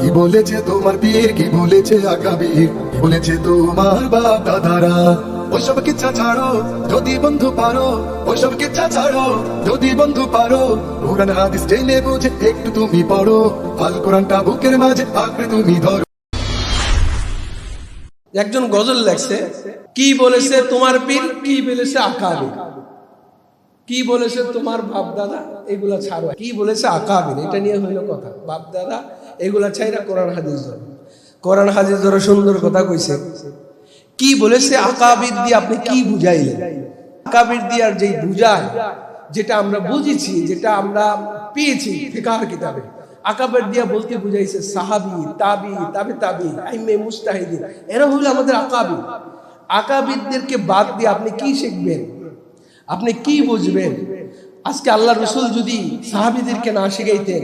কি বলেছে তোমার পীর? কি বলেছে কি বলেছে তোমার বাপ দাদারা? ওইসব কিচ্ছা ছাড়ো, যদি বন্ধু পারো। ওইসব কিচ্ছা ছাড়ো, যদি বন্ধু পারো। কোরআন হাদিস টেনে বুঝে একটু তুমি পড়ো। আল কোরআনটা বুকের মাঝে আঁকড়ে তুমি ধরো। একজন গজল লেখছে, কি বলেছে তোমার পীর? কি বলেছে আকাবির? কি বলেছে তোমার বাপ দাদা? এগুলা ছাড়ো। কি বলেছে আকাবির? এটা নিয়ে হইল কথা। বাপ দাদা এগুলা ছাইরা কোরআন হাদিস ধরো। কোরআন হাদিস ধরো সুন্দর কথা কইছে। কি বলেছে? আকাবির দিয়ে আপনি কি বুঝাইলেন? আকাবির দিয়ে আর যেই বুঝায়, যেটা আমরা বুঝেছি, যেটা আমরা পেয়েছি ফিকার কিতাবে, আকাবের দিয়া বলতে বুঝাইছে সাহাবি, তাবি, তাবে, তাবি আইমে মুস্তাহিদিন, এরা হলো আমাদের আকাবি। আকাবিদদেরকে বাদ দিয়ে আপনি কি শিখবেন? আপনি কি বুঝবেন? আজকে আল্লাহ রসুল যদি সাহাবিদেরকে না শিখাইতেন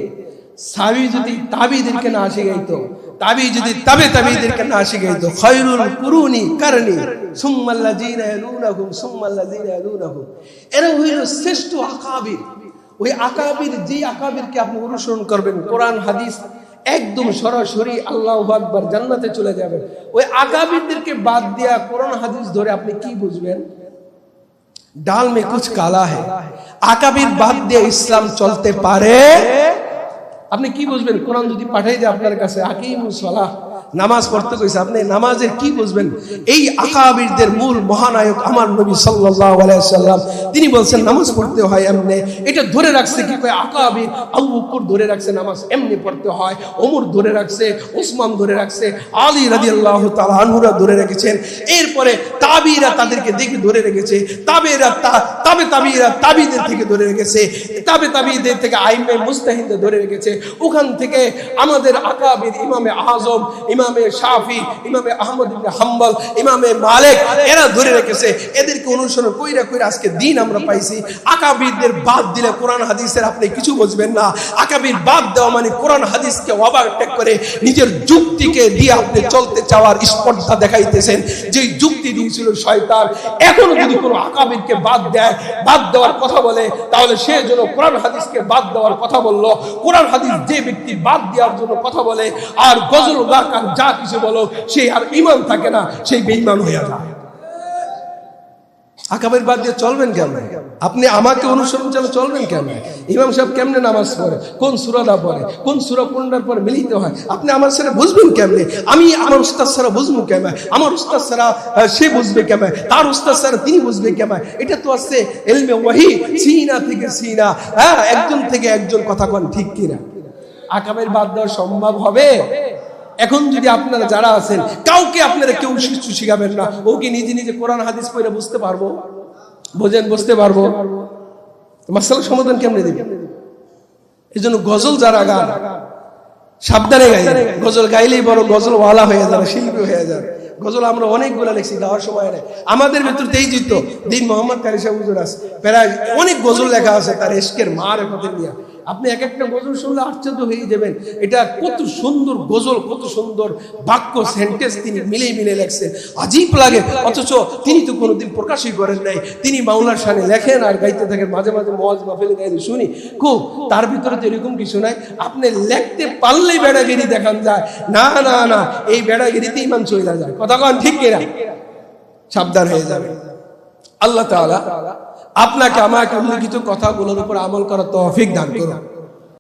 সাহাবি যদি তাবিদেরকে না শিখাইতো তাবি যদি তাবে তাবিদেরকে না শিখাইতো খয়রুল কুরুনি কারণি। সুম্মাল্লাযিনা ইয়ালুনাহুম সুম্মাল্লাযিনা ইয়ালুনাহুম। এরা হইল শ্রেষ্ঠ আকাবির। ওই আকাবির যে আকাবিরকে আপনি অনুসরণ করবেন কোরআন হাদিস একদম সরাসরি আল্লাহ আকবার জান্নাতে চলে যাবেন। ওই আকাবিরদেরকে বাদ দিয়া কোরআন হাদিস ধরে আপনি কি বুঝবেন? ডাল মে কুছ কালা है আকাবির বাদ দিয়ে ইসলাম চলতে পারে? আপনি কি বুঝবেন? কোরআন যদি পাঠাই দেয় আপনার কাছে আকিম সালাহ। নামাজ পড়তে কইছে, আপনি নামাজের কি বুঝবেন? এই আকাবিরদের মূল মহানায়ক আমার নবী সাল্লাল্লাহু আলাইহি সাল্লাম তিনি বলছেন, নামাজ পড়তে হয় এমনি। এটা ধরে রাখছে কি কয়, আকাবির আবু বকর ধরে রাখছে নামাজ এমনি পড়তে হয়, ওমর ধরে রাখছে, ওসমান ধরে রাখছে, আলী রাদিয়াল্লাহু তাআলা আনহুরা ধরে রেখেছেন। এরপরে তাবিরা তাদেরকে দেখে ধরে রেখেছে, তাবেরা তাবে তাবিরা তাবিদের থেকে ধরে রেখেছে, তাবে তাবিদের থেকে আইমে মুস্তাহিদদের ধরে রেখেছে। ওখান থেকে আমাদের আকাবির ইমামে আজম ইমামে শাফি, ইমামে আহমদ ইবনে হাম্বল, ইমামে মালিক, এরা ধরে রেখেছে, এদেরকে অনুসরণ কইরা কইরা আজকে দিন আমরা পাইছি। আকাবিরদের বাদ দিলে কোরআন হাদিসের আপনি কিছু বুঝবেন না। আকাবির বাদ দেওয়া মানে কোরআন হাদিসকে ওভারটেক করে নিজের যুক্তিকে দিয়ে আপনি চলতে চাওয়ার স্পর্ধা দেখাইতেছেন। যে যুক্তি দিয়েছিল শয়তান, এখনও যদি কোনো আকাবিরকে বাদ দেয়, বাদ দেওয়ার কথা বলে, তাহলে সে যেন কোরআন হাদিসকে বাদ দেওয়ার কথা বলল। কোরআন হাদিস যে ব্যক্তি বাদ দেওয়ার জন্য কথা বলে, আর গজল গাক আর যা কিছু বলো, সে আর ইমান থাকে না, সেই বেঈমান হয়ে যায়। আকাবের বাদ দিয়ে চলবেন কেমন আপনি আমাকে অনুসরণ চালে চলবেন কেমন ইমাম সাহেব কেমনে নামাজ পড়ে? কোন সুরাদা পড়ে? কোন সুরা কোনটার পর মিলিত হয়? আপনি আমার সাথে বুঝবেন কেমনে? আমি আমার উস্তাদ সারা বুঝব কেমন? আমার উস্তাদ সারা সে বুঝবে কেমন? তার উস্তাদ সারা তিনি বুঝবে কেমন? এটা তো আছে এলমে ওয়াহি, সিনা থেকে সিনা। হ্যাঁ একজন থেকে একজন কথা কন ঠিক কিনা? আকাবের বাদ দেওয়া সম্ভব হবে? এখন যদি আপনারা যারা আছেন, কাউকে আপনারা কেউ শিশু শিখাবেন না। ও কি নিজে নিজে কোরআন, হাদিস পড়ে বুঝতে পারব। বোঝেন, বুঝতে পারব। মাসাল সমাধান কেমনে দিবে? এই জন্য গজল যারা গান, সাবধানে গাই গজল গাইলেই বড় গজল ওয়ালা হয়ে যাবে, শিল্পী হয়ে যাবে। গজল আমরা অনেকগুলো লিখছি, গাওয়ার সময় নেই। আমাদের ভেতর তেই জিত দিন মোহাম্মদ কারি সাহেব হুজুর আছে, প্রায় অনেক গজল লেখা আছে তার এসকের মার কথা নিয়ে আপনি এক একটা গজল শুনলে আশ্চর্য হয়ে যাবেন। এটা কত সুন্দর গজল, কত সুন্দর বাক্য সেন্টেন্স তিনি মিলেই মিলে লেখছেন। আজীব লাগে, অথচ তিনি তো কোনোদিন প্রকাশই করেন নাই। তিনি মাওলার সানে লেখেন আর গাইতে থাকেন, মাঝে মাঝে মজ মাফেলে গাইতে শুনি। খুব, তার ভিতরে তো এরকম কিছু নাই। আপনি লেখতে পারলেই বেড়াগিরি দেখান যায়। না না না, এই বেড়াগিরিতে ইমান চলে যায়। কথা কন ঠিক কিনা? সাবধান হয়ে যাবে আল্লাহ আপনাকে আমাকে উল্লিখিত কথাগুলোর উপর আমল করার তৌফিক দান করুন।